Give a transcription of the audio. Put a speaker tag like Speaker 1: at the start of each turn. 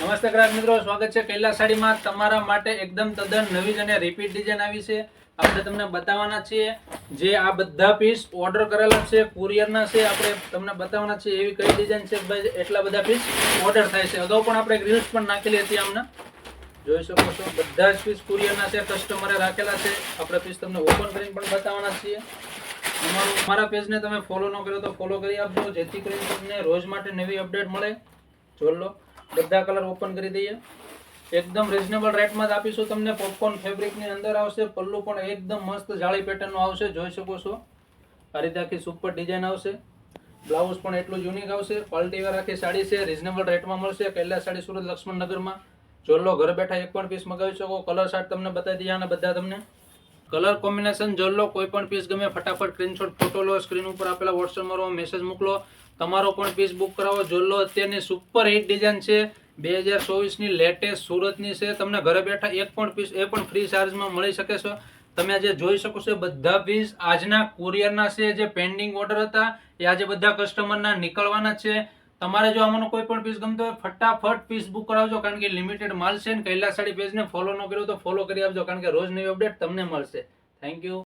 Speaker 1: નમસ્તે ગ્રાહક મિત્રો, સ્વાગત છે કૈલાસ સાડીમાં તમારા માટે એકદમ તદ્દન નવી જ અને રિપીટ ડિઝાઇન આવી છે. આપણે તમને બતાવવાના છીએ જે આ બધા પીસ ઓર્ડર કરેલા છે કુરિયરના છે, આપણે તમને બતાવવાના છીએ એવી કઈ ડિઝાઇન છે ભાઈ એટલા બધા પીસ ઓર્ડર થાય છે. અગાઉ પણ આપણે રીલ્સ પણ નાખેલી હતી આમને. જોઈ શકો છો, બધા જ પીસ કુરિયરના છે કસ્ટમરે રાખેલા છે. આપણે પીસ તમને ઓપન કરીને પણ બતાવવાના છીએ. અમારું, અમારા પેજને તમે ફોલો ન કર્યો તો ફોલો કરી આપજો, જેથી કરીને તમને રોજ માટે નવી અપડેટ મળે. જોઈ લો. બધા કલર ઓપન કરી દઈએ. એકદમ રિઝનેબલ રેટમાં જ આપીશું તમને. પોપકોર્ન ફેબ્રિકની અંદર આવશે. પલ્લું પણ એકદમ મસ્ત જાળી પેટર્નનું આવશે. જોઈ શકો છો. આ રીતે આખી સુપર ડિઝાઇન આવશે. બ્લાઉઝ પણ એટલું યુનિક આવશે. ક્વોલિટી વાર આખી સાડી છે. રિઝનેબલ રેટમાં મળશે. કૈલાસ સાડી સુરત લક્ષ્મણનગરમાં જોલ્લો ઘર બેઠા એક પણ પીસ મગાવી શકો. કલર શાર્ટ તમને બતાવી દઈએ અને બધા તમને. કલર કોમ્બિનેશન જોઈ લો, કોઈ પણ પીસ ગમે, ફટાફટ સ્ક્રીનશોટ ફોટો લો સ્ક્રીન ઉપર આપેલા વોટ્સઅપ મારો મેસેજ મોકલો. તમારો પણ પીસ બુક કરાવો. જોઈ લો, અત્યારની સુપર હિટ ડિઝાઇન છે. બે હજાર ચોવીસની લેટેસ્ટ સુરતની છે. તમને ઘરે બેઠા એક પણ પીસ એ પણ ફ્રી ચાર્જમાં મળી શકે છે. તમે આજે જોઈ શકો છો બધા પીસ આજના કુરિયરના છે જે પેન્ડિંગ ઓર્ડર હતા, એ આજે બધા કસ્ટમરના નીકળવાના છે. તમારે જો આમાંનો કોઈ પણ પીસ ગમતો હોય, ફટાફટ પીસ બુક કરાવજો, કારણ કે લિમિટેડ માલ છે ને કૈલાસ સાડી પેજને ફોલો ન કર્યો તો ફોલો કરી આપજો, કારણ કે રોજ નવી અપડેટ તમને મળશે. Thank you